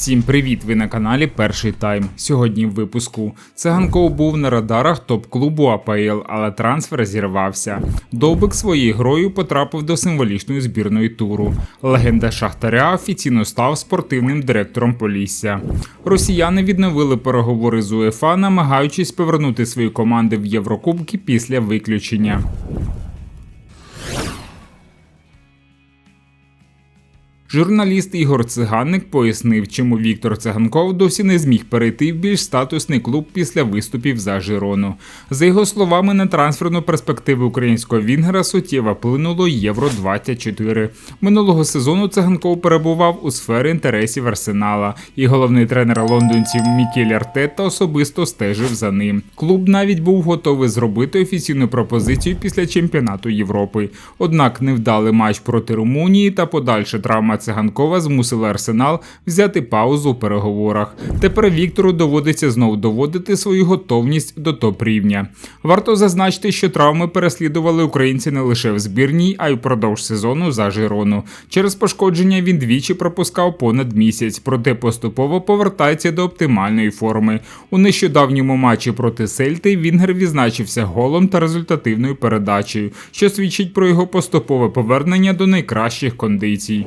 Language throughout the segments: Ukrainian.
Всім привіт! Ви на каналі Перший Тайм. Сьогодні в випуску Циганков був на радарах топ-клубу АПЛ, але трансфер зірвався. Довбик своєю грою потрапив до символічної збірної туру. Легенда Шахтаря офіційно став спортивним директором Полісся. Росіяни відновили переговори з УЄФА, намагаючись повернути свої команди в Єврокубки після виключення. Журналіст Ігор Циганник пояснив, чому Віктор Циганков досі не зміг перейти в більш статусний клуб після виступів за Жирону. За його словами, на трансферну перспективу українського Вінгера суттєво вплинуло Євро 24 Минулого сезону Циганков перебував у сфері інтересів Арсенала, і головний тренер лондонців Мікель Артета особисто стежив за ним. Клуб навіть був готовий зробити офіційну пропозицію після чемпіонату Європи. Однак невдалий матч проти Румунії та подальша травма циганкова змусили Арсенал взяти паузу у переговорах. Тепер Віктору доводиться знову доводити свою готовність до топ-рівня. Варто зазначити, що травми переслідували українці не лише в збірній, а й впродовж сезону за Жирону. Через пошкодження він двічі пропускав понад місяць, проте поступово повертається до оптимальної форми. У нещодавньому матчі проти Сельти Вінгер відзначився голом та результативною передачею, що свідчить про його поступове повернення до найкращих кондицій.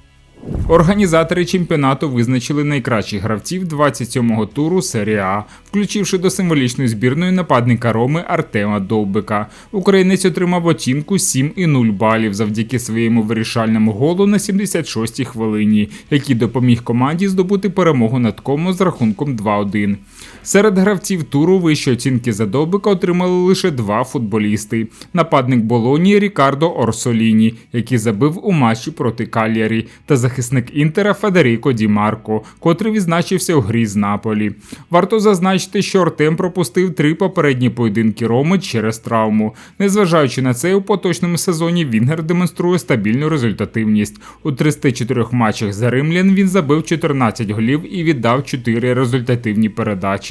Організатори чемпіонату визначили найкращих гравців 27-го туру серії А, включивши до символічної збірної нападника Роми Артема Довбика. Українець отримав оцінку 7,0 балів завдяки своєму вирішальному голу на 76-й хвилині, який допоміг команді здобути перемогу над Комо з рахунком 2-1. Серед гравців туру вищі оцінки за Довбика отримали лише два футболісти: нападник Болоні Рікардо Орсоліні, який забив у матчі проти Кальярі, та захисник Інтера Федеріко Ді Марко, котрий відзначився у грі з Наполі. Варто зазначити, що Артем пропустив три попередні поєдинки Роми через травму. Незважаючи на це, у поточному сезоні Вінгер демонструє стабільну результативність. У 34 матчах за римлян він забив 14 голів і віддав 4 результативні передачі.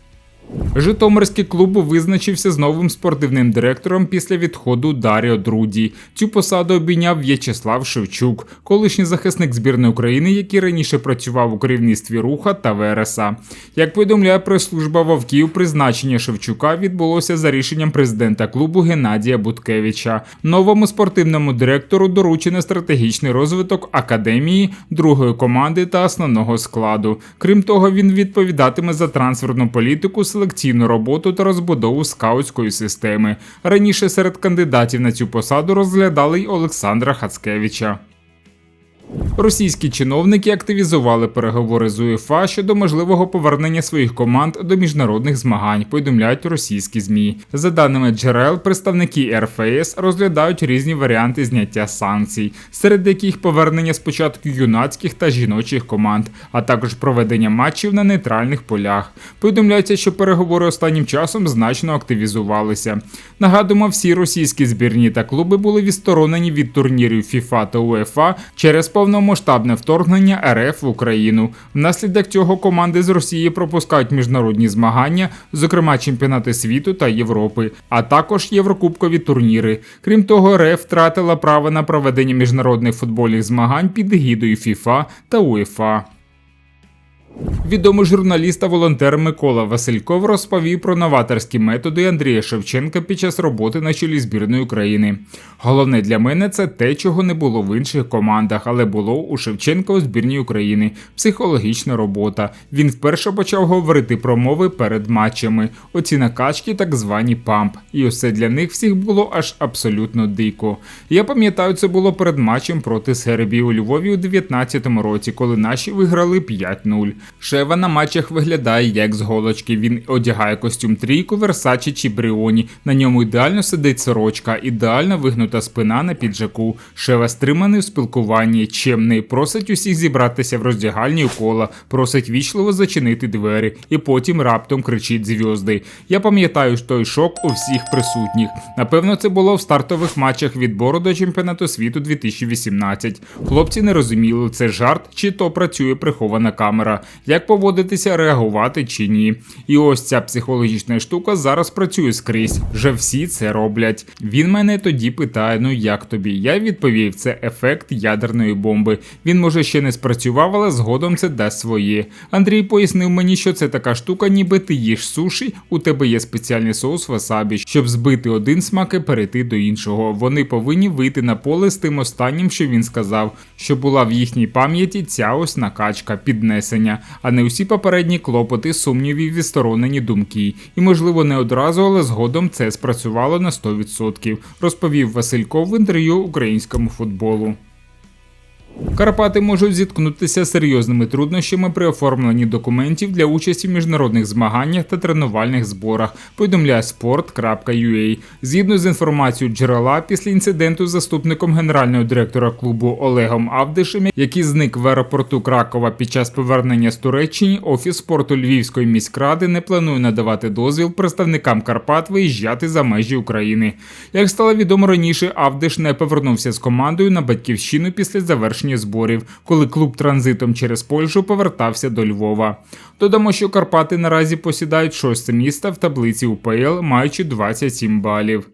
Житомирський клуб визначився з новим спортивним директором після відходу Даріо Друді. Цю посаду обійняв В'ячеслав Шевчук, колишній захисник збірної України, який раніше працював у керівництві руха та Вереса. Як повідомляє прес-служба Вовків, призначення Шевчука відбулося за рішенням президента клубу Геннадія Буткевича. Новому спортивному директору доручено стратегічний розвиток академії, другої команди та основного складу. Крім того, він відповідатиме за трансферну політику селекційну роботу та розбудову скаутської системи. Раніше серед кандидатів на цю посаду розглядали й Олександра Хацкевича. Російські чиновники активізували переговори з УЄФА щодо можливого повернення своїх команд до міжнародних змагань. Повідомляють російські змі. За даними джерел, представники РФС розглядають різні варіанти зняття санкцій, серед яких повернення спочатку юнацьких та жіночих команд, а також проведення матчів на нейтральних полях. Повідомляється, що переговори останнім часом значно активізувалися. Нагадуємо, всі російські збірні та клуби були відсторонені від турнірів ФІФА та УЄФА через повномасштабне вторгнення РФ в Україну. Внаслідок цього команди з Росії пропускають міжнародні змагання, зокрема чемпіонати світу та Європи, а також єврокубкові турніри. Крім того, РФ втратила право на проведення міжнародних футбольних змагань під егідою ФІФА та УЄФА. Відомий журналіст та волонтер Микола Васильков розповів про новаторські методи Андрія Шевченка під час роботи на чолі збірної України. Головне для мене це те, чого не було в інших командах, але було у Шевченка у збірній України. Психологічна робота. Він вперше почав говорити про мови перед матчами. Оці накачки, так звані памп. І усе для них всіх було аж абсолютно дико. Я пам'ятаю, це було перед матчем проти Сербії у Львові у 2019 році, коли наші виграли 5-0. Шева на матчах виглядає як з голочки. Він одягає костюм трійку, Версачі чи Бріоні. На ньому ідеально сидить сорочка, ідеально вигнута спина на піджаку. Шева стриманий в спілкуванні, чемний, просить усіх зібратися в роздягальні кола, просить вічливо зачинити двері, і потім раптом кричить зв'язди. Я пам'ятаю той шок у всіх присутніх. Напевно, це було в стартових матчах відбору до чемпіонату світу 2018. Хлопці не розуміли, це жарт чи то працює прихована камера, як поводитися, реагувати чи ні. І ось ця психологічна штука зараз працює скрізь. Вже всі це роблять. Він мене тоді питає: ну як тобі? Я відповів, це ефект ядерної бомби. Він може ще не спрацював, але згодом це дасть своє. Андрій пояснив мені, що це така штука, ніби ти їш суші, у тебе є спеціальний соус васабі, щоб збити один смак і перейти до іншого. Вони повинні вийти на поле з тим останнім, що він сказав, що була в їхній пам'яті ця ось накачка, піднесення, а не усі попередні клопоти, сумніві, відсторонені думки. І можливо не одразу, але згодом це спрацювало на 100%, розповів Васильков в інтерв'ю українському футболу. Карпати можуть зіткнутися з серйозними труднощами при оформленні документів для участі в міжнародних змаганнях та тренувальних зборах. Повідомляє sport.ua. Згідно з інформацією джерела, після інциденту з заступником генерального директора клубу Олегом Авдишем, який зник в аеропорту Кракова під час повернення з Туреччини, офіс спорту Львівської міськради не планує надавати дозвіл представникам Карпат виїжджати за межі України. Як стало відомо раніше, Авдиш не повернувся з командою на батьківщину після завершення зборів, коли клуб транзитом через Польщу повертався до Львова. Додамо, що Карпати наразі посідають шосте місце в таблиці УПЛ, маючи 27 балів.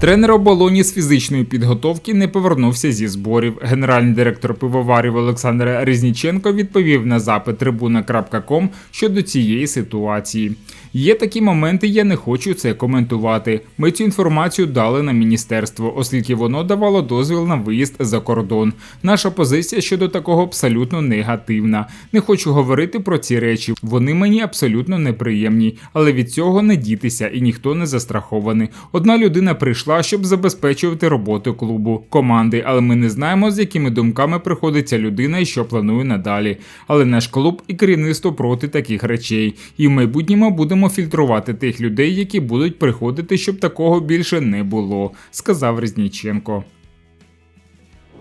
Тренер оболоні з фізичної підготовки не повернувся зі зборів. Генеральний директор пивоварів Олександр Резніченко відповів на запит трибуна.ком щодо цієї ситуації. Є такі моменти, я не хочу це коментувати. Ми цю інформацію дали на міністерство, оскільки воно давало дозвіл на виїзд за кордон. Наша позиція щодо такого абсолютно негативна. Не хочу говорити про ці речі. Вони мені абсолютно неприємні, але від цього не дітися і ніхто не застрахований. Одна людина прийшла, щоб забезпечувати роботу клубу, команди, але ми не знаємо, з якими думками приходиться людина і що планує надалі. Але наш клуб і керівництво проти таких речей. І в майбутньому будемо фільтрувати тих людей, які будуть приходити, щоб такого більше не було, сказав Резніченко.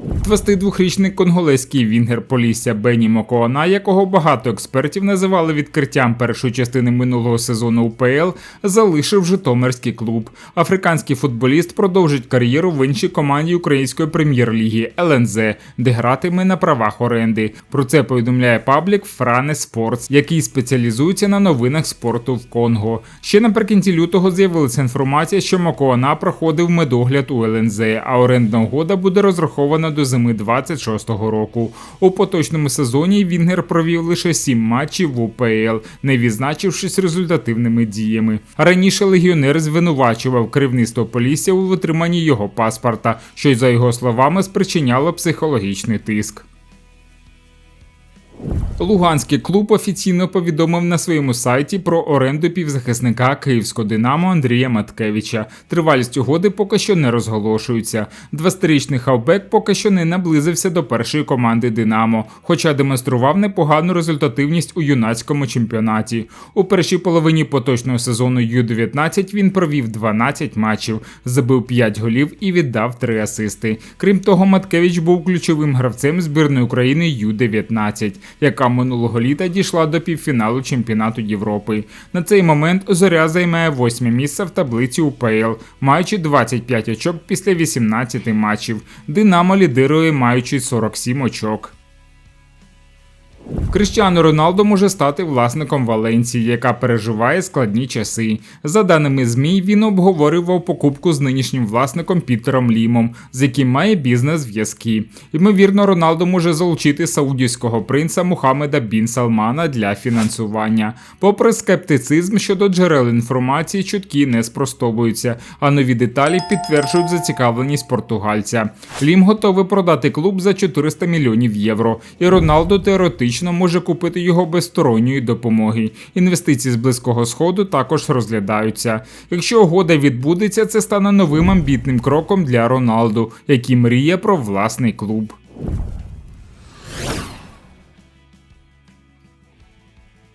22-річний конголезький вінгер Полісся Бені Мокоана, якого багато експертів називали відкриттям першої частини минулого сезону УПЛ, залишив Житомирський клуб. Африканський футболіст продовжить кар'єру в іншій команді української прем'єр-ліги ЛНЗ, де гратиме на правах оренди. Про це повідомляє паблік Фране Спортс, який спеціалізується на новинах спорту в Конго. Ще наприкінці лютого з'явилася інформація, що Мокоана проходив медогляд у ЛНЗ, а орендна угода буде розрахована до зими 26-го року. У поточному сезоні Вінгер провів лише сім матчів в УПЛ, не відзначившись результативними діями. Раніше легіонер звинувачував керівництво Полісся у витриманні його паспорта, що й за його словами спричиняло психологічний тиск. Луганський клуб офіційно повідомив на своєму сайті про оренду півзахисника київського Динамо Андрія Маткевича. Тривалість угоди поки що не розголошується. 20-річний хавбек поки що не наблизився до першої команди Динамо, хоча демонстрував непогану результативність у юнацькому чемпіонаті. У першій половині поточного сезону Ю-19 він провів 12 матчів, забив 5 голів і віддав 3 асисти. Крім того, Маткевич був ключовим гравцем збірної України Ю-19, яка минулого літа дійшла до півфіналу чемпіонату Європи. На цей момент Зоря займає восьме місце в таблиці УПЛ, маючи 25 очок після 18 матчів. Динамо лідирує, маючи 47 очок. Кріштіану Роналдо може стати власником Валенції, яка переживає складні часи. За даними ЗМІ, він обговорював покупку з нинішнім власником Пітером Лімом, з яким має бізнес-зв'язки. Ймовірно, Роналдо може залучити саудівського принца Мухаммеда Бін Салмана для фінансування. Попри скептицизм щодо джерел інформації, чутки не спростовуються, а нові деталі підтверджують зацікавленість португальця. Лім готовий продати клуб за 400 мільйонів євро, і Роналдо теоретично може купити його без сторонньої допомоги. Інвестиції з близького сходу також розглядаються. Якщо угода відбудеться, це стане новим амбітним кроком для Роналду, який мріє про власний клуб.